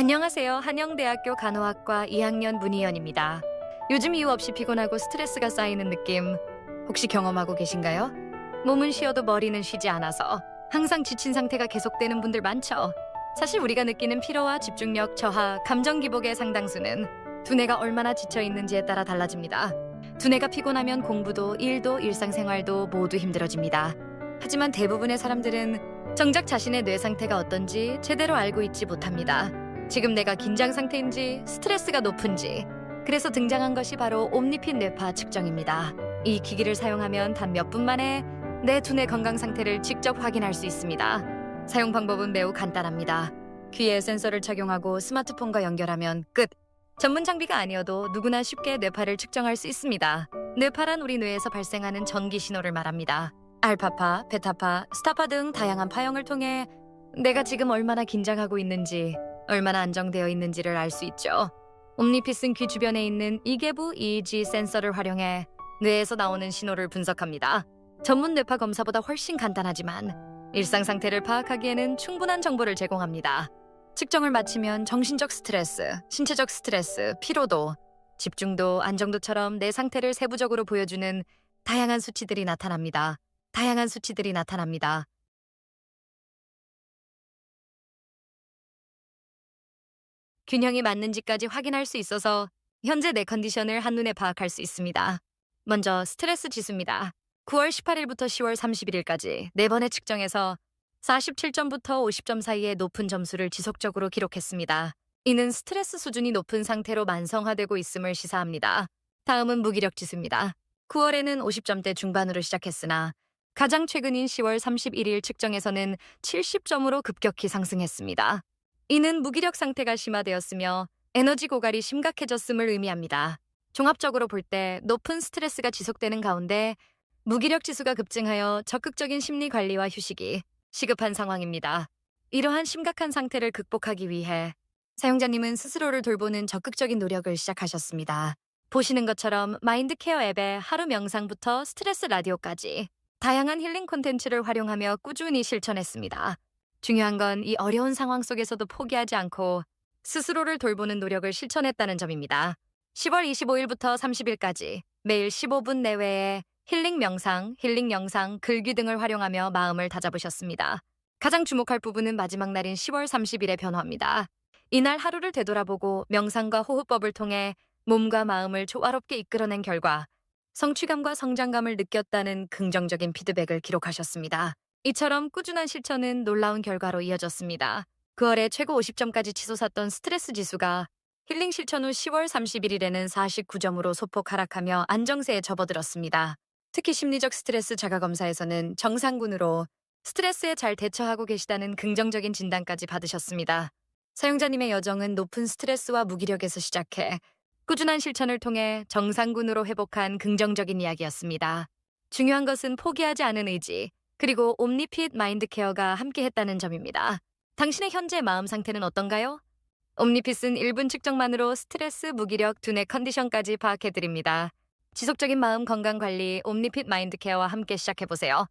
안녕하세요. 한영대학교 간호학과 2학년 문희연입니다. 요즘 이유 없이 피곤하고 스트레스가 쌓이는 느낌 혹시 경험하고 계신가요? 몸은 쉬어도 머리는 쉬지 않아서 항상 지친 상태가 계속되는 분들 많죠. 사실 우리가 느끼는 피로와 집중력 저하, 감정 기복의 상당수는 두뇌가 얼마나 지쳐 있는지에 따라 달라집니다. 두뇌가 피곤하면 공부도 일도 일상생활도 모두 힘들어집니다. 하지만 대부분의 사람들은 정작 자신의 뇌 상태가 어떤지 제대로 알고 있지 못합니다. 지금 내가 긴장 상태인지 스트레스가 높은지 그래서 등장한 것이 바로 옴니핏 뇌파 측정입니다. 이 기기를 사용하면 단 몇 분 만에 내 두뇌 건강 상태를 직접 확인할 수 있습니다. 사용 방법은 매우 간단합니다. 귀에 센서를 착용하고 스마트폰과 연결하면 끝. 전문 장비가 아니어도 누구나 쉽게 뇌파를 측정할 수 있습니다. 뇌파란 우리 뇌에서 발생하는 전기 신호를 말합니다. 알파파, 베타파, 스타파 등 다양한 파형을 통해 내가 지금 얼마나 긴장하고 있는지, 얼마나 안정되어 있는지를 알 수 있죠. 옴니피스는 귀 주변에 있는 이계부 EEG 센서를 활용해 뇌에서 나오는 신호를 분석합니다. 전문 뇌파 검사보다 훨씬 간단하지만 일상 상태를 파악하기에는 충분한 정보를 제공합니다. 측정을 마치면 정신적 스트레스, 신체적 스트레스, 피로도, 집중도, 안정도처럼 내 상태를 세부적으로 보여주는 다양한 수치들이 나타납니다. 다양한 수치들이 나타납니다. 균형이 맞는지까지 확인할 수 있어서 현재 내 컨디션을 한눈에 파악할 수 있습니다. 먼저 스트레스 지수입니다. 9월 18일부터 10월 31일까지 네 번의 측정에서 47점부터 50점 사이의 높은 점수를 지속적으로 기록했습니다. 이는 스트레스 수준이 높은 상태로 만성화되고 있음을 시사합니다. 다음은 무기력 지수입니다. 9월에는 50점대 중반으로 시작했으나 가장 최근인 10월 31일 측정에서는 70점으로 급격히 상승했습니다. 이는 무기력 상태가 심화되었으며 에너지 고갈이 심각해졌음을 의미합니다. 종합적으로 볼 때 높은 스트레스가 지속되는 가운데 무기력 지수가 급증하여 적극적인 심리 관리와 휴식이 시급한 상황입니다. 이러한 심각한 상태를 극복하기 위해 사용자님은 스스로를 돌보는 적극적인 노력을 시작하셨습니다. 보시는 것처럼 마인드 케어 앱의 하루 명상부터 스트레스 라디오까지 다양한 힐링 콘텐츠를 활용하며 꾸준히 실천했습니다. 중요한 건 이 어려운 상황 속에서도 포기하지 않고 스스로를 돌보는 노력을 실천했다는 점입니다. 10월 25일부터 30일까지 매일 15분 내외에 힐링 명상, 힐링 영상, 글귀 등을 활용하며 마음을 다잡으셨습니다. 가장 주목할 부분은 마지막 날인 10월 30일의 변화입니다. 이날 하루를 되돌아보고 명상과 호흡법을 통해 몸과 마음을 조화롭게 이끌어낸 결과 성취감과 성장감을 느꼈다는 긍정적인 피드백을 기록하셨습니다. 이처럼 꾸준한 실천은 놀라운 결과로 이어졌습니다. 9월에 최고 50점까지 치솟았던 스트레스 지수가 힐링 실천 후 10월 31일에는 49점으로 소폭 하락하며 안정세에 접어들었습니다. 특히 심리적 스트레스 자가 검사에서는 정상군으로 스트레스에 잘 대처하고 계시다는 긍정적인 진단까지 받으셨습니다. 사용자님의 여정은 높은 스트레스와 무기력에서 시작해 꾸준한 실천을 통해 정상군으로 회복한 긍정적인 이야기였습니다. 중요한 것은 포기하지 않은 의지, 그리고 옴니핏 마인드 케어가 함께 했다는 점입니다. 당신의 현재 마음 상태는 어떤가요? 옴니핏은 1분 측정만으로 스트레스, 무기력, 두뇌 컨디션까지 파악해드립니다. 지속적인 마음 건강 관리 옴니핏 마인드 케어와 함께 시작해보세요.